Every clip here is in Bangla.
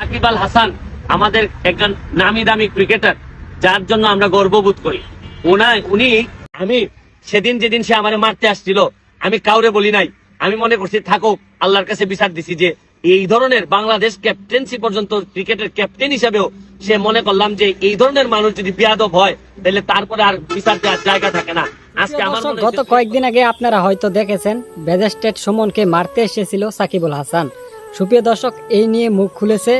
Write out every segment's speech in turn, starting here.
সাকিব আল হাসান আমাদের একজন নামি দামি ক্রিকেটার যার জন্য আমরা গর্ববোধ করি। ওনায় উনি আমি সেদিন যেদিন সে আমারে মারতে আসছিল আমি কাউরে বলি নাই। আমি মনে করছি থাকুক আল্লাহর কাছে বিচার দিছি যে এই ধরনের বাংলাদেশ ক্যাপ্টেন্সি পর্যন্ত ক্রিকেটের ক্যাপ্টেন হিসেবেও সে মনে করলাম যে এই ধরনের মানুষ যদি বিয়াদব হয় তাহলে তারপরে আর বিচার দেওয়ার জায়গা থাকে না। গত কয়েকদিন আগে আপনারা হয়তো দেখেছেন বেজেস্টেট সুমনকে মারতে এসেছিল সাকিবুল হাসান। সুপ্রিয় দর্শক, এই নিয়ে মুখ খুলেছে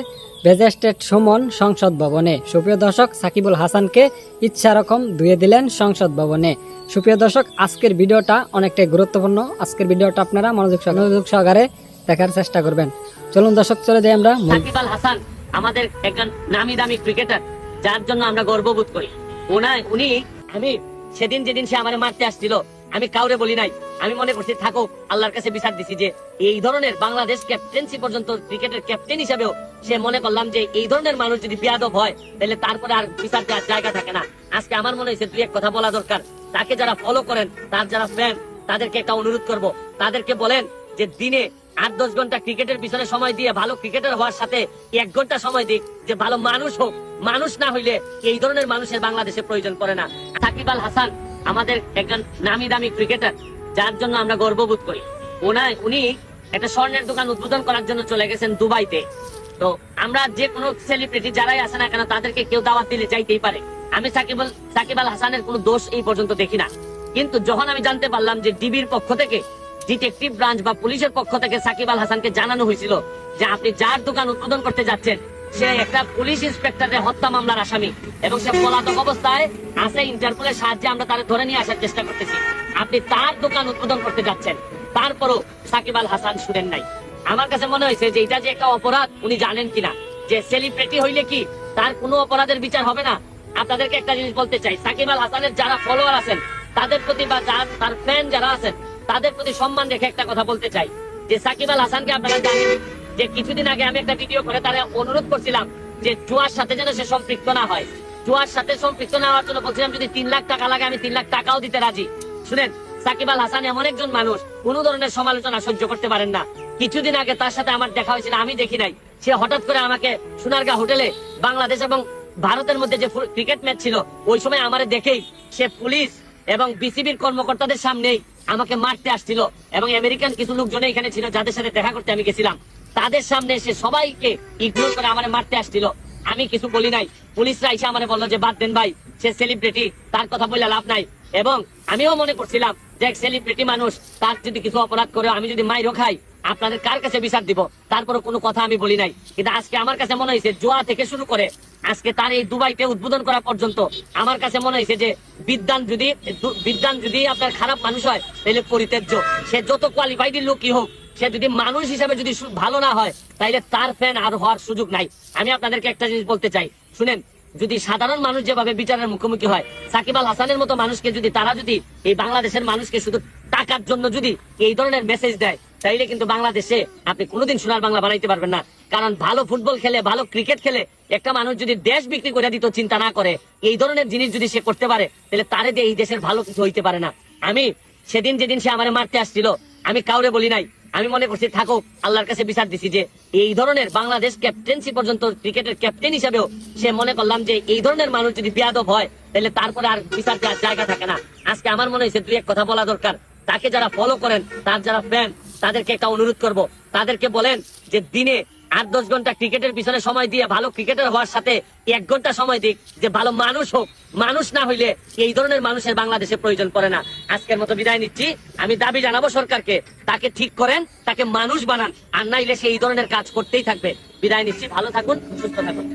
বেজেস্টেট সুমন সংসদ ভবনে। সুপ্রিয় দর্শক, সাকিবুল হাসানকে ইচ্ছা রকম ধুয়ে দিলেন সংসদ ভবনে। সুপ্রিয় দর্শক, আজকের ভিডিওটা অনেকটাই গুরুত্বপূর্ণ। আজকের ভিডিওটা আপনারা মনোযোগ মনোযোগ সহকারে দেখার চেষ্টা করবেন। চলুন দর্শক, চলে যাই আমরা মূল সাকিব আল হাসান আমাদের একজন নামি দামি ক্রিকেটার, যার জন্য আমরা গর্ববোধ করি। উনি আমি সেদিন যেদিন সে আমার মারতে আসছিল, আমি কাউরে বলি নাই। আমি মনে করছি থাকুক আল্লাহর কাছে বিচার দিছি যে এই ধরনের বাংলাদেশ ক্যাপ্টেন্সি পর্যন্ত ক্রিকেটের ক্যাপ্টেন হিসেবেও সে মনে করলাম যে এই ধরনের মানুষ যদি বিয়াদব হয়, তাহলে তারপরে আর বিচার দেওয়ার জায়গা থাকে না। আজকে আমার মনে হয়েছে, দুই এক কথা বলা দরকার। তাকে যারা ফলো করেন, তার যারা ফ্যান তাদেরকে একটা অনুরোধ করব। তাদেরকে বলেন যে দিনে আট দশ ঘণ্টা ক্রিকেটের পিছনে সময় দিয়ে, ভালো ক্রিকেটার হওয়ার সাথে এক ঘণ্টা সময় দিক, যে ভালো মানুষ হোক। মানুষ না হইলে এই ধরনের মানুষের বাংলাদেশে প্রয়োজন পড়ে না। সাকিব আল হাসান, আমাদের একজন নামি দামি ক্রিকেটার যার জন্য আমরা গর্ববোধ করি। উনি একটা স্বর্ণের দোকান উদ্বোধন করার জন্য চলে গেছেন দুবাইতে। তো আমরা যে কোনো সেলিব্রিটি যারাই আসে না কেন, তাদেরকে কেউ দাওয়াত দিলে যাইতেই পারে। আমি সাকিবুল সাকিব আল হাসানের কোনো দোষ এই পর্যন্ত দেখি না। কিন্তু যখন আমি জানতে পারলাম যে ডিবির পক্ষ থেকে ডিটেকটিভ ব্রাঞ্চ বা পুলিশের পক্ষ থেকে সাকিব আল হাসানকে জানানো হয়েছিল যে আপনি যার দোকান উদ্বোধন করতে যাচ্ছেন সে একটা পুলিশ ইন্সপেক্টরের হত্যা মামলার আসামি এবং সে পলাতক অবস্থায় আছে ইন্টারপোলের সাহায্যে আমরা তার ধরে নিয়ে আসার চেষ্টা করতেছি। আপনি তার দোকান উদ্বোধন করতে যাচ্ছেন। তারপরও সাকিব আল হাসান শুনেন নাই। আমার কাছে মনে হয়েছে যে এটা যে একটা অপরাধ, উনি জানেন কিনা। যে সেলিব্রিটি হইলে কি তার কোনো অপরাধের বিচার হবে না? আপনাদেরকে একটা জিনিস বলতে চাই। সাকিব আল হাসানের যারা ফলোয়ার আছেন, তাদের প্রতি বা তার ফ্যান যারা আছেন, তাদের প্রতি সম্মান রেখে একটা কথা বলতে চাই। যে সাকিব আল হাসানকে আপনারা জানেন যে কিছুদিন আগে আমি একটা ভিডিও করে তারা অনুরোধ করছিলাম যে জুয়ার সাথে যেন সে সম্পৃক্ত না হয়। জুয়ার সাথে সম্পৃক্ত না হওয়ার জন্য বলছিলাম, যদি তিন লাখ টাকা লাগে, আমি তিন লাখ টাকাও দিতে রাজি। শুনেন, সাকিব আল হাসান এমন একজন মানুষ, কোন ধরনের সমালোচনা সহ্য করতে পারেন না। কিছুদিন আগে তার সাথে আমার দেখা হয়েছিল, আমি দেখি নাই। সে হঠাৎ করে আমাকে সোনারগাঁ হোটেলে বাংলাদেশ এবং ভারতের মধ্যে যে ক্রিকেট ম্যাচ ছিল, ওই সময় আমার দেখেই সে পুলিশ এবং বিসিবির কর্মকর্তাদের সামনেই আমাকে মারতে আসছিল এবং আমেরিকান কিছু লোকজন এখানে ছিল, যাদের সাথে দেখা করতে আমি গেছিলাম। তাদের সামনে সে সবাইকে ইগনোর করে আমার মারতে আসছিল। আমি কিছু বলি নাই। পুলিশরা এসে আমার বলল যে, বাদ দেন ভাই, সে সেলিব্রিটি তার কথা বলে লাভ নাই। এবং আমিও মনে করছিলাম যে সেলিব্রিটি মানুষ, তার যদি কিছু অপরাধ করে, আমি যদি মাইরও খাই, আপনাদের কার কাছে বিচার দিব? তারপরে কোনো কথা আমি বলি নাই। কিন্তু আজকে আমার কাছে মনে হয়েছে, জোয়া থেকে শুরু করে আজকে তার এই দুবাইতে উদ্বোধন করা পর্যন্ত, আমার কাছে মনে হয়েছে যে, বিদ্যান যদি বিদ্যান যদি আপনার খারাপ মানুষ হয়, তাহলে পরিত্যাজ্য। সে যত কোয়ালিফাইড লোকই হোক সে যদি মানুষ হিসাবে যদি ভালো না হয়, তাইলে তার ফ্যান আর হওয়ার সুযোগ নাই। আমি আপনাদেরকে একটা জিনিস বলতে চাই। শুনেন, যদি সাধারণ মানুষ যেভাবে বিচারের মুখোমুখি হয়, সাকিব আল হাসানের মতো মানুষকে যদি তারা যদি এই বাংলাদেশের মানুষকে শুধু টাকার জন্য যদি এই ধরনের মেসেজ দেয়, তাইলে কিন্তু বাংলাদেশে আপনি কোনোদিন সোনার বাংলা বানাইতে পারবেন না। কারণ ভালো ফুটবল খেলে, ভালো ক্রিকেট খেলে, একটা মানুষ যদি দেশ বিক্রি করে দিত, চিন্তা না করে, এই ধরনের জিনিস যদি সে করতে পারে তাহলে তারে দিয়ে এই দেশের ভালো কিছু হইতে পারে না। আমি সেদিন যেদিন সে আমার মারতে আসছিল, আমি কাউরে বলি নাই আমি মনে করছি থাকুক আল্লাহর কাছে বিচার দিছি যে এই ধরনের বাংলাদেশ ক্যাপ্টেন্সি পর্যন্ত ক্রিকেটের ক্যাপ্টেন হিসেবেও সে মনে করলাম যে এই ধরনের মানুষ যদি বিয়াদব হয়, তাহলে তারপরে আর বিচার দেওয়ার জায়গা থাকে না। আজকে আমার মনে হয়েছে দুই এক কথা বলা দরকার। তাকে যারা ফলো করেন, তার যারা ফ্যান তাদেরকে একটা অনুরোধ করব। তাদেরকে বলেন যে দিনে আট, দশ ঘণ্টা ক্রিকেটের পিছনে সময় দিয়ে ভালো ক্রিকেটার হওয়ার সাথে এক ঘণ্টা সময় দিক যে ভালো মানুষ হোক। মানুষ না হইলে এই ধরনের মানুষের বাংলাদেশে প্রয়োজন পড়ে না। আজকের মতো বিদায় নিচ্ছি। আমি দাবি জানাব সরকারকে, তাকে ঠিক করেন, তাকে মানুষ বানান, আর নাইলে সে এই ধরনের কাজ করতেই থাকবে। বিদায় নিচ্ছি। ভালো থাকুন, সুস্থ থাকুন।